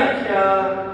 aqui a eh,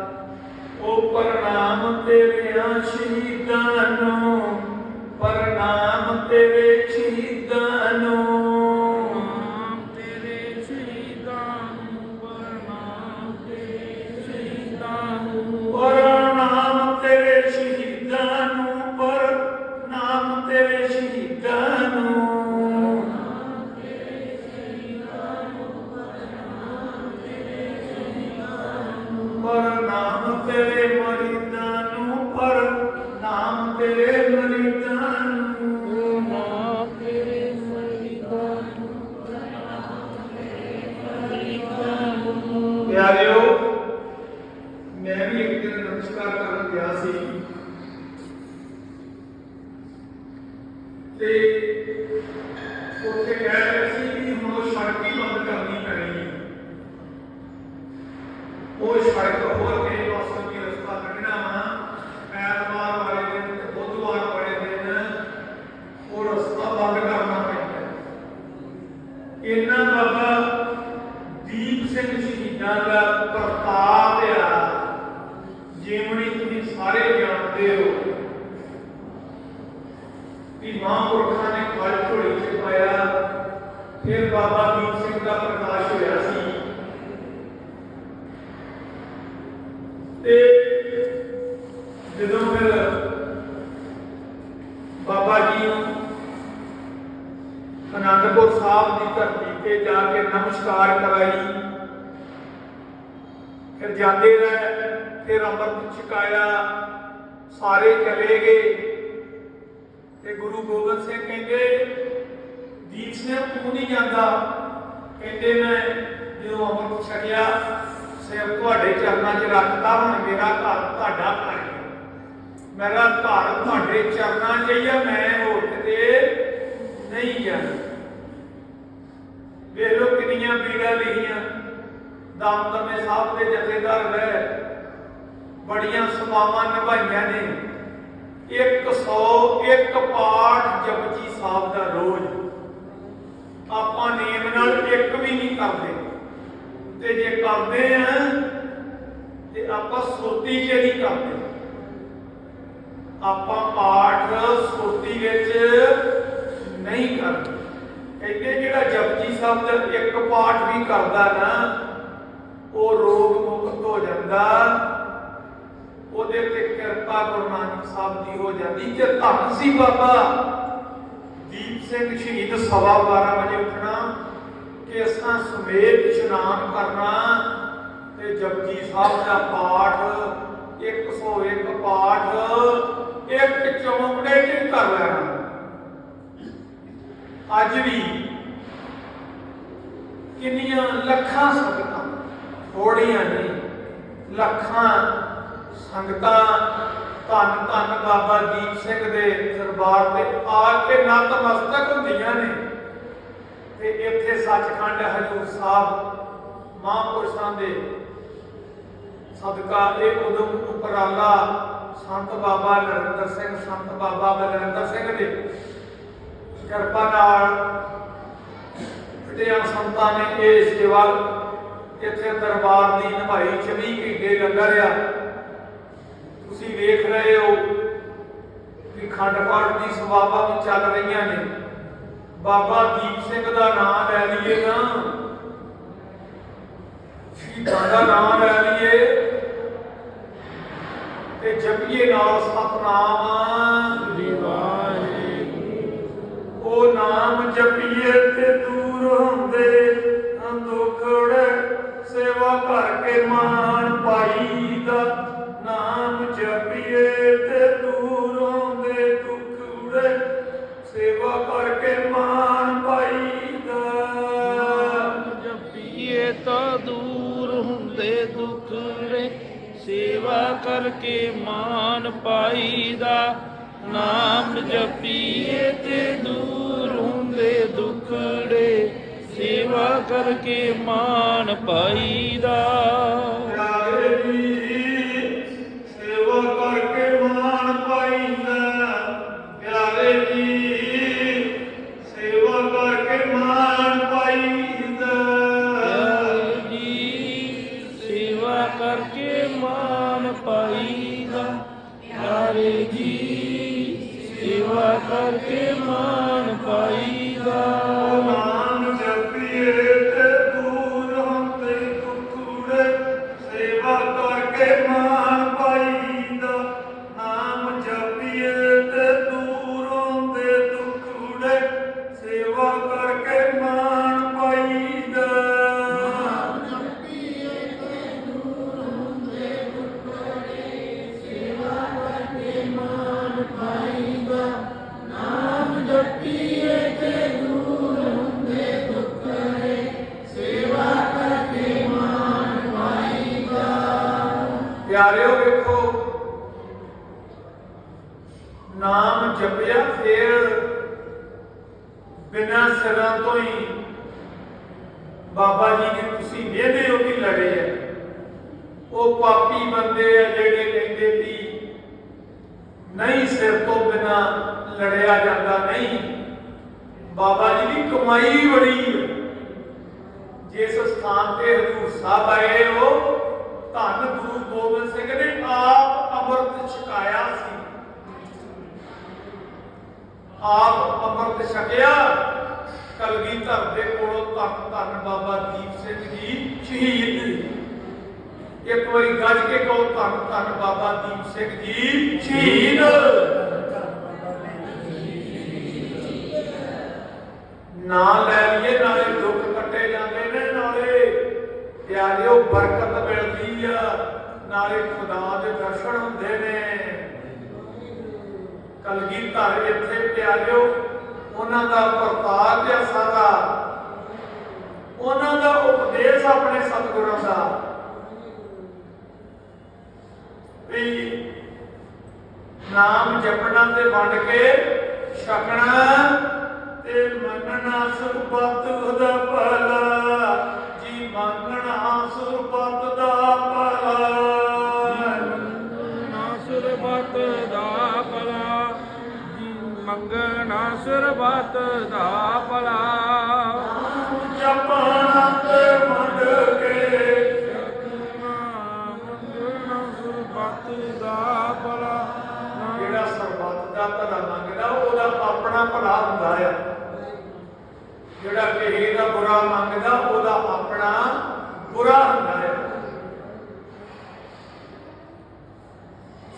ਇਹਨਾਂ ਬਾਬਾ ਦੀਪ ਸਿੰਘ ਸ਼ਹੀਦਾਂ ਦਾ ਪ੍ਰਤਾਪ ਆ ਜਿਵਣੀ ਤੁਸੀਂ ਸਾਰੇ ਜਾਣਦੇ ਹੋ ਕਿ ਮਹਾਂਪੁਰਖਾਂ ਨੇ ਕਲ ਝੋਲੀ ਚ ਪਾਇਆ, ਫਿਰ ਬਾਬਾ ਦੀਪ ਸਿੰਘ ਦਾ ਪ੍ਰਕਾਸ਼ ਹੋਇਆ ਸੀ ਤੇ ਜਦੋਂ ਫਿਰ ਬਾਬਾ ਜੀ ਨੂੰ ਅਨੰਦਪੁਰ ਸਾਹਿਬ ਦੀ ਧਰਤੀ ਤੇ ਜਾ ਕੇ ਨਮਸਕਾਰ ਕਰਾਈ। ਫਿਰ ਜਾਂਦੇ ਰਹੇ, ਫਿਰ ਅੰਮ੍ਰਿਤ ਛਕਾਇਆ। ਸਾਰੇ ਚਲੇ ਗਏ। ਤੇ ਗੁਰੂ ਗੋਬਿੰਦ ਸਿੰਘ ਕਹਿੰਦੇ, ਦੀਪ ਸਿੰਘ, ਤੂੰ ਨਹੀਂ ਜਾਂਦਾ। ਕਹਿੰਦੇ, ਮੈਂ ਜਦੋਂ ਅੰਮ੍ਰਿਤ ਛਕਿਆ, ਸਿਰ ਤੁਹਾਡੇ ਚਰਨਾਂ 'ਚ ਰੱਖਦਾ ਹੁਣ ਮੇਰਾ ਘਰ ਤੁਹਾਡਾ ਘਰ ਹੈ। ਮੇਰਾ ਘਰ ਤੁਹਾਡੇ ਚਰਨਾਂ 'ਚ ਹੀ ਆ, ਮੈਂ ਹੋਰ ਕਿਤੇ ਨਹੀਂ ਜਾਣਾ ਵੇਖ ਲੋ ਕਿੰਨੀਆਂ ਪੀੜਾਂ ਲਿਖੀਆਂ ਦਮਦਮੇ ਸਾਹਿਬ ਦੇ ਜਥੇਦਾਰ ਰਹੇ ਬੜੀਆਂ ਸਮਾਵਾਂ ਨਿਭਾਈਆਂ ਨੇ। 101 ਪਾਠ ਜਪਜੀ ਸਾਹਿਬ ਦਾ ਰੋਜ਼। ਆਪਾਂ ਨੇਮ ਨਾਲ ਇੱਕ ਵੀ ਨਹੀਂ ਕਰਦੇ। ਤੇ ਜੇ ਕਰਦੇ ਆ, ਤੇ ਆਪਾਂ ਸੁਰਤੀ 'ਚ ਨਹੀਂ ਕਰਦੇ। ਆਪਾਂ ਪਾਠ ਸੁਰਤੀ ਵਿੱਚ ਨਹੀਂ ਕਰਦੇ। ਕਹਿੰਦੇ ਜਿਹੜਾ ਜਪਜੀ ਸਾਹਿਬ ਦਾ ਇੱਕ ਪਾਠ ਵੀ ਕਰਦਾ ਨਾ, ਉਹ ਰੋਗ ਮੁਕਤ ਹੋ ਜਾਂਦਾ। ਉਹਦੇ ਤੇ ਕਿਰਪਾ ਗੁਰੂ ਨਾਨਕ ਸਾਹਿਬ ਦੀ ਹੋ ਜਾਂਦੀ। ਜੇ ਧੰਨ ਸੀ ਬਾਬਾ, ਦੀਪ ਸਿੰਘ ਸ਼ਹੀਦ ਸਵਾ 12 ਵਜੇ ਉੱਠਣਾ, ਕਿ ਅਸਾਂ ਸਮੇਤ ਇਸ਼ਨਾਨ ਕਰਨਾ, ਤੇ ਜਪਜੀ ਸਾਹਿਬ ਦਾ ਪਾਠ 101 ਪਾਠ, ਇੱਕ ਚੌਂਕੜੇ 'ਚ ਹੀ ਕਰ ਲੈਣਾ। ਅੱਜ ਵੀ ਕਿੰਨੀਆਂ ਲੱਖਾਂ ਸੰਗਤਾਂ ਥੋੜੀਆਂ ਨਹੀਂ ਲੱਖਾਂ ਸੰਗਤਾਂ ਧੰਨ ਧੰਨ ਬਾਬਾ ਦੀਪ ਸਿੰਘ ਦੇ ਦਰਬਾਰ ਤੇ ਆ ਕੇ ਨਤਮਸਤਕ ਹੁੰਦੀਆਂ ਨੇ। ਤੇ ਇੱਥੇ ਸੱਚਖੰਡ ਹਜੂਰ ਸਾਹਿਬ ਮਹਾਂਪੁਰਸ਼ਾਂ ਦੇ ਸਦਕਾ ਇਹ ਉਦਮ ਉਪਰਾਲਾ ਸੰਤ ਬਾਬਾ ਨਰਿੰਦਰ ਸਿੰਘ, ਸੰਤ ਬਾਬਾ ਬਲਵਿੰਦਰ ਸਿੰਘ ਦੇ ਕਿਰਪਾ ਨਾਲ ਜਿਹੜਿਆਂ ਸੰਤਾਂ ਨੇ ਇਹ ਸੇਵਾ ਇੱਥੇ ਦਰਬਾਰ ਦੀ ਨਿਭਾਈ 24 ਘੰਟੇ ਲੰਗਰ ਆ। ਤੁਸੀਂ ਵੇਖ ਰਹੇ ਹੋ ਕਿ ਖੰਡ ਪਾਠ ਦੀ ਸੇਵਾਵਾਂ ਵੀ ਚੱਲ ਰਹੀਆਂ ਨੇ। ਬਾਬਾ ਦੀਪ ਸਿੰਘ ਦਾ ਨਾਮ ਲੈ ਲਈਏ ਨਾ ਸ਼ਹੀਦਾਂ ਦਾ ਨਾਮ ਲੈ ਲਈਏ। ਤੇ ਜਪੀਏ ਨਾਲ ਸਤਨਾਮ। ਉਹ ਨਾਮ ਜਪੀਏ ਤੇ ਦੂਰ ਹੁੰਦੇ ਦੁਖੜੇ ਸੇਵਾ ਕਰਕੇ ਮਾਨ ਪਾਈ ਦਾ ਨਾਮ ਜਪੀਏ ਤੇ ਦੂਰ ਹੁੰਦੇ ਦੁਖੜੇ ਸੇਵਾ ਕਰਕੇ ਮਾਨ ਪਾਈ ਦਾ ਜਪੀਏ ਤਾਂ ਦੂਰ ਹੁੰਦੇ ਦੁਖੜੇ ਸੇਵਾ ਕਰਕੇ ਮਾਨ ਪਾਈਦਾ। ਨਾਮ ਜਪੀਏ ਤੇ ਦੂਰ ਸੇਵਾ ਕਰਕੇ ਮਾਨ ਪਾਈਦਾ। ਪਿਆਰਿਓ ਵੇਖੋ, ਨਾਮ ਜਪਿਆ ਫੇਰ ਬਿਨਾਂ ਸਿਰਾਂ ਤੋਂ ਹੀ ਬਾਬਾ ਜੀ ਨੇ ਤੁਸੀਂ ਵੇਦੇ ਹੋ ਕਿ ਲੜੇ ਆ ਉਹ ਪਾਪੀ ਬੰਦੇ ਆ ਜਿਹੜੇ ਕਹਿੰਦੇ ਵੀ ਨਹੀਂ ਸਿਰ ਤੋਂ ਬਿਨਾ ਲੜਿਆ ਜਾਂਦਾ ਨਹੀਂ ਬਾਬਾ ਜੀ ਦੀ ਕਮਾਈ ਬੜੀ ਹੈ। ਜਿਸ ਸਥਾਨ ਤੇ ਹਜ਼ੂਰ ਸਾਹਿਬ ਆਏ ਹੋ ਧੰਨ ਗੁਰੂ ਗੋਬਿੰਦ ਸਿੰਘ ਨੇ ਆਪ ਅੰਮ੍ਰਿਤ ਛਕਾਇਆ ਸੀ। ਆਪ ਅੰਮ੍ਰਿਤ ਛਕਿਆ। ਕਲਗੀਧਰ ਦੇ ਕੋਲੋਂ ਧੰਨ ਧੰਨ ਬਾਬਾ ਦੀਪ ਸਿੰਘ ਜੀ ਸ਼ਹੀਦ। ਇੱਕ ਵਾਰੀ ਗੱਜ ਕੇ ਕਹੋ, ਧੰਨ ਧੰਨ ਬਾਬਾ ਦੀਪ ਸਿੰਘ ਜੀ ਸ਼ਹੀਦ। ਨਾ ਲੈ ਲਈਏ ਨਾਲੇ ਦੁੱਖ ਕੱਟੇ ਜਾਂਦੇ ਨੇ ਨਾਲੇ ਪਿਆਰਿਓ, ਬਰਕਤ ਮਿਲਦੀ ਆ। ਨਾਲੇ ਖੁਦਾ ਦੇ ਦਰਸ਼ਨ ਹੁੰਦੇ ਨੇ। ਕਲਗੀਧਰ ਇੱਥੇ ਪਿਆਰਿਓ, ਉਹਨਾਂ ਦਾ ਪ੍ਰਤਾਪ ਆ ਸਾਰਾ। ਉਹਨਾਂ ਦਾ ਉਪਦੇਸ਼ ਆਪਣੇ ਸਤਿਗੁਰਾਂ ਦਾ। ਵੀ ਨਾਮ ਜਪਣਾ ਤੇ ਵੰਡ ਕੇ ਛਕਣਾ ਤੇ ਮੰਨਣਾ ਸੁਰਬਤ ਉਹਦਾ ਭਲਾ। ਮੰਗਣਾ ਮੰਨਣਾ ਦਾ ਭਲਾ। ਨਾ ਸੁਰਬਤ ਦਾ ਭਲਾ। ਮੰਗਣਾ ਸੁਰਬਤ ਦਾ ਭਲਾ।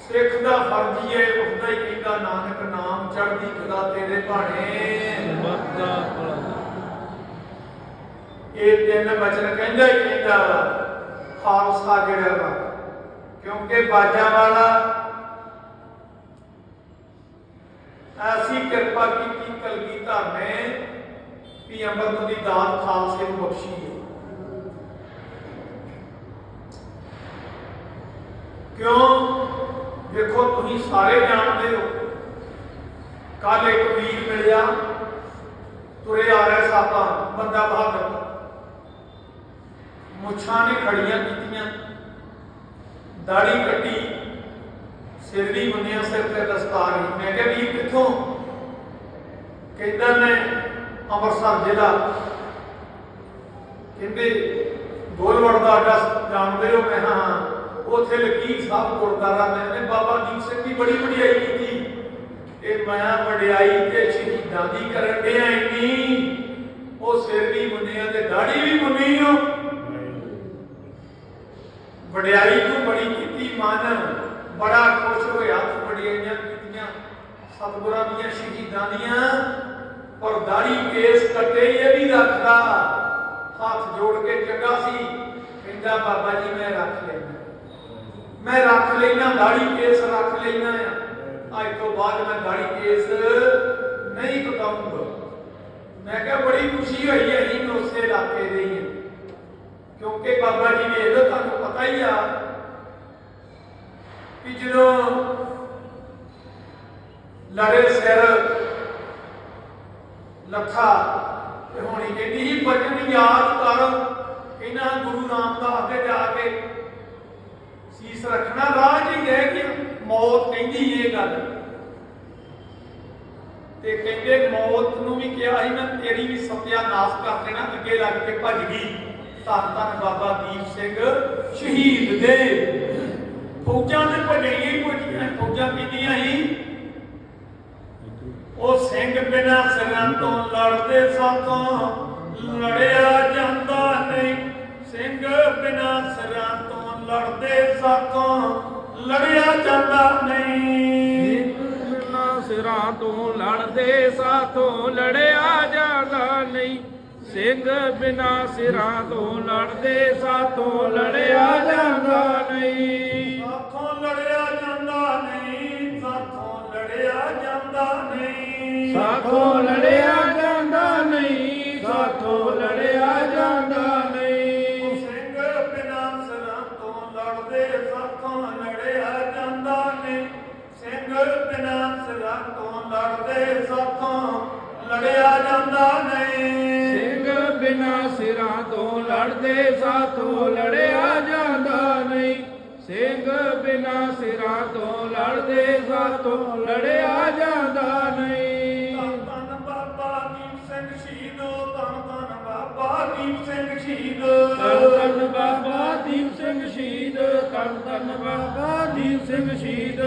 ਸਿੱਖ ਦਾ ਫਰਜ਼ ਹੀ ਹੈ ਉਸਦਾ ਹੀ ਕਹਿੰਦਾ ਨਾਨਕ ਨਾਮ ਚੜ੍ਹਦੀ ਕਲਾ ਤੇਰੇ ਭਾਣੇ। ਸੁਰਬਤ ਦਾ ਭਲਾ ਇਹ ਤਿੰਨ ਬਚਨ ਕਹਿੰਦਾ ਹੀ ਕਹਿੰਦਾ ਵਾ ਖਾਲਸਾ ਜਿਹੜਾ ਵਾ ਕਿਉਂਕਿ ਬਾਜਾਂ ਵਾਲਾ ਐਸੀ ਕਿਰਪਾ ਕੀਤੀ ਕਲਗੀਧਰ ਨੇ ਵੀ ਅੰਮ੍ਰਿਤ ਦੀ ਦਾਤ ਖਾਲਸੇ ਨੂੰ ਬਖਸ਼ੀ ਹੈ। ਕਿਉਂ? ਦੇਖੋ, ਤੁਸੀਂ ਸਾਰੇ ਜਾਣਦੇ ਹੋ। ਕੱਲ ਇੱਕ ਵੀਰ ਮਿਲਿਆ, ਤੁਰੇ ਆ ਰਿਹਾ ਸਾਪਾ ਬੰਦਾ ਬਹਾਦਰ ਮੁੱਛਾਂ ਨੇ ਖੜੀਆਂ ਕੀਤੀਆਂ। ਦਾੜੀ ਕੱਟੀ, ਸਿਰ ਵੀ ਮੁੰਨਿਆ ਸਿਰ ਤੇ ਦਸਤਾਰ ਸੀ ਮੈਂ ਕਿਹਾ, ਵੀਰ, ਕਿੱਥੋਂ? ਕਹਿੰਦਾ, ਮੈਂ ਅੰਮ੍ਰਿਤਸਰ ਜ਼ਿਲ੍ਹਾ। ਕਹਿੰਦੇ ਗੋਲਵੜ ਦਾ ਅੱਡਾ ਜਾਣਦੇ ਹੋ? ਮੈਂ ਹਾਂ ਹਾਂ। ਉੱਥੇ ਲਕੀਰ ਸਾਹਿਬ ਗੁਰਦਾਰਾ ਮੈਂ ਨੇ ਬਾਬਾ ਦੀਪ ਸਿੰਘ ਦੀ ਬੜੀ ਵਡਿਆਈ ਕੀਤੀ। ਇਹ ਮੈਂ ਵਡਿਆਈ ਤੇ ਸ਼ਹੀਦਾਂ ਦੀ ਕਰਨ ਡਿਆ ਇੰਨੀ। ਉਹ ਸਿਰ ਵੀ ਮੁੰਨਿਆ ਤੇ ਦਾੜੀ ਵੀ ਮੁੰਨੀ ਹੋ ਵਡਿਆਈ ਤੂੰ ਬੜੀ ਕੀਤੀ ਮਨ। ਬੜਾ ਖੁਸ਼ ਹੋਇਆ ਤੂੰ ਵਡਿਆਈਆਂ ਕੀਤੀਆਂ। ਸਤਿਗੁਰਾਂ ਦੀਆਂ ਸ਼ਹੀਦਾਂ ਦੀਆਂ। ਪਰ ਦਾੜੀ ਕੇਸ ਕੱਟੇ ਇਹ ਵੀ ਰੱਖਦਾ। ਹੱਥ ਜੋੜ ਕੇ ਚੰਗਾ ਸੀ। ਕਹਿੰਦਾ ਬਾਬਾ ਜੀ ਮੈਂ ਰੱਖ ਲੈਣਾ ਮੈਂ ਰੱਖ ਲੈਣਾ ਦਾੜੀ ਕੇਸ ਰੱਖ ਲੈਣਾ ਆ। ਅੱਜ ਤੋਂ ਬਾਅਦ ਮੈਂ ਦਾੜੀ ਕੇਸ ਨਹੀਂ ਕਟਾਉਂਗਾ। ਮੈਂ ਕਿਹਾ ਬੜੀ ਖੁਸ਼ੀ ਹੋਈ ਹੈ ਅਸੀਂ ਉਸੇ ਇਲਾਕੇ ਦੇ ਹੀ ਹਾਂ ਕਿਉਂਕਿ ਬਾਬਾ ਜੀ ਨੇ ਇਹਦਾ ਤੁਹਾਨੂੰ ਪਤਾ ਹੀ ਆ ਕਿ ਜਦੋਂ ਲੜੇ ਸਿਰ ਲੱਖਾ ਤੇ ਹੋਣੀ ਕਹਿੰਦੀ ਸੀ, ਬਚਨ ਯਾਦ ਕਰ ਇਹਨਾਂ ਗੁਰੂ ਰਾਮਦਾਸ ਅੱਗੇ ਜਾ ਕੇ ਸੀਸ ਰੱਖਣਾ ਰਾਹ ਹੀ ਰਹਿ ਕੇ ਮੌਤ ਕਹਿੰਦੀ ਇਹ ਗੱਲ। ਤੇ ਕਹਿੰਦੇ ਮੌਤ ਨੂੰ ਵੀ ਕਿਹਾ ਸੀ, ਮੈਂ ਤੇਰੀ ਵੀ ਸਤਿਆਨਾਸ਼ ਕਰ ਦੇਣਾ, ਅੱਗੇ ਲੱਗ ਕੇ ਭੱਜ ਗਈ। ਧੰਨ ਧੰਨ ਬਾਬਾ ਦੀਪ ਸਿੰਘ, ਸ਼ਹੀਦ ਦੇ। ਫੌਜਾਂ ਦੇ ਭਜਣੀਆਂ ਹੀ ਭਜੀਆਂ ਫੌਜਾਂ ਕੀਤੀਆਂ ਸੀ। ਉਹ ਸਿੰਘ ਬਿਨਾ ਸਿਰਾਂ ਤੋਂ ਲੜਦੇ ਸਾਥੋਂ ਲੜਿਆ ਜਾਂਦਾ ਨਹੀਂ। ਸਿੰਘ ਬਿਨਾ ਸਿਰਾਂ ਤੋਂ ਲੜਦੇ ਸਾਥੋਂ ਲੜਿਆ ਜਾਂਦਾ ਨਹੀਂ। ਨਾ ਸਿਰਾਂ ਤੋਂ ਲੜਦੇ ਸਾਥੋਂ ਲੜਿਆ ਜਾਂਦਾ ਨਹੀਂ। ਸਿੰਘ ਬਿਨਾ ਸਿਰਾਂ ਤੋਂ ਲੜਦੇ ਸਾਥੋਂ ਲੜਿਆ ਜਾਂਦਾ ਨਹੀਂ। ਸਾਥੋਂ ਲੜਿਆ ਜਾਂਦਾ ਨਹੀਂ ਸਾਥੋਂ ਲੜਿਆ ਜਾਂਦਾ ਨਹੀਂ। ਸਾਥੋਂ ਲੜਿਆ ਸਿੰਘ ਬਿਨਾ ਸਿਰਾਂ ਤੋਂ ਲੜਦੇ ਸਾਥੋਂ ਲੜਿਆ ਜਾਂਦਾ ਨਹੀਂ। ਧੰਨ ਬਾਬਾ ਦੀਪ ਸਿੰਘ ਸ਼ਹੀਦ ਧੰਨ ਧੰਨ ਬਾਬਾ ਦੀਪ ਸਿੰਘ ਸ਼ਹੀਦ। ਧੰਨ ਧੰਨ ਬਾਬਾ ਦੀਪ ਸਿੰਘ ਸ਼ਹੀਦ ਧੰਨ ਧੰਨ ਬਾਬਾ ਦੀਪ ਸਿੰਘ ਸ਼ਹੀਦ।